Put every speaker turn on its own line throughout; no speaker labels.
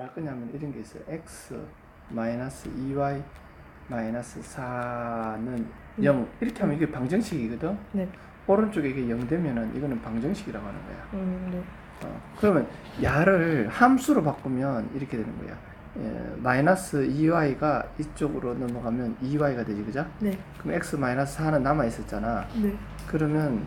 할 거냐면 이런 게 있어요. x 마이너스 2y 마이너스 4는 0 이렇게 하면 이게 방정식이거든.
네.
오른쪽에 이게 0 되면은 이거는 방정식이라고 하는 거야.
음, 네.
어, 그러면 야를 함수로 바꾸면 이렇게 되는 거야. 예, 마이너스 2y가 이쪽으로 넘어가면 2y가 되지, 그죠?
네.
그럼 x 마이너스 4는 남아 있었잖아.
네.
그러면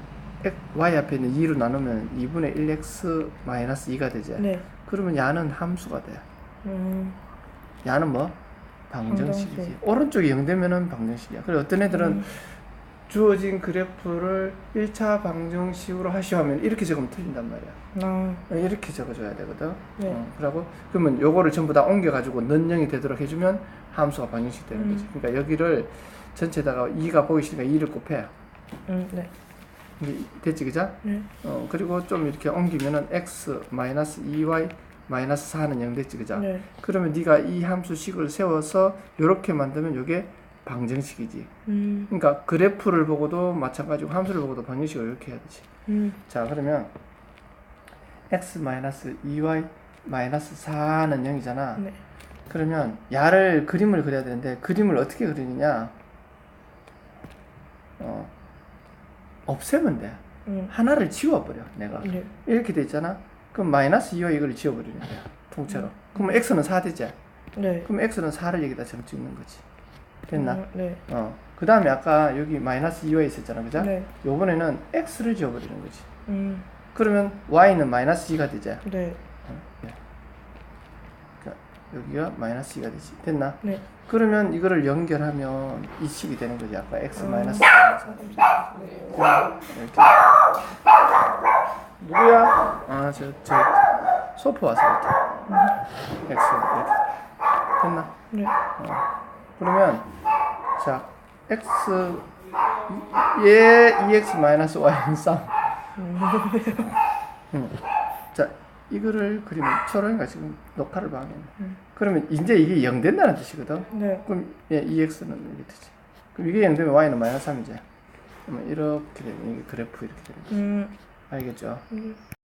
y 앞에 있는 2로 나누면 2분의 1x 마이너스 2가 되지.
네.
그러면 야는 함수가 돼.
음,
야는 뭐? 방정식이지.
방정식.
오른쪽이 0 되면은 방정식이야. 그리고 어떤 애들은
음,
주어진 그래프를 1차 방정식으로 하시오 하면 이렇게 적으면 틀린단 말이야.
아,
이렇게 적어줘야 되거든.
네.
어, 그러고 그러면 요거를 전부 다 옮겨가지고 넣영이 되도록 해주면 함수가 방정식 되는 거지.
음.
그러니까 여기를 전체다가 2가 보기 싫으니까 2를 곱해.
음, 네.
됐지, 그죠?
네.
어, 그리고 좀 이렇게 옮기면은 x 마이너스 2y 마이너스 4는 0 됐지, 그죠?
네.
그러면 네가 이 함수식을 세워서 이렇게 만들면 이게 방정식이지.
음,
그러니까 그래프를 보고도 마찬가지고 함수를 보고도 방정식을 이렇게 해야 되지.
음,
자 그러면 x 마이너스 2y 마이너스 4는 0이잖아.
네.
그러면 야를 그림을 그려야 되는데 그림을 어떻게 그리느냐? 어 없애면 돼.
음,
하나를 지워버려 내가
네.
이렇게 돼 있잖아. 그럼 마이너스 2y 이걸 지워버리는 거야 통째로. 그러면 x는 4 되지.
네.
그럼 x는 4를 여기다 점 찍는 거지. 됐나?
음, 네.
어. 그 다음에 아까 여기 마이너스 2y 있었잖아, 그죠?
네.
요번에는 x를 지워버리는 거지.
음,
그러면 y는 마이너스 2가 되지.
네.
자, 여기가 마이너스 2가 되지. 됐나?
네.
그러면 이거를 연결하면 이 식이 되는 거지. 아까 x
음.
마이너스 4. 이렇게. 누구야? 아, 저, 저, 소프 왔어, 이렇게. x, 이렇게. 됐나?
네.
그러면, 자, x, 얘 2x 마이너스 y는 3. 응. 자, 이거를 그리면 초롱이가 지금 녹화를 방해했네.
음.
그러면 이제 이게 0 된다는 뜻이거든.
네.
그럼 예, 2x는 이렇게 되지. 그럼 이게 0 되면 y는 마이너스 3이지. 그러면 이렇게 되면 이게 그래프 이렇게 되는 거지.
음,
알겠죠?
음.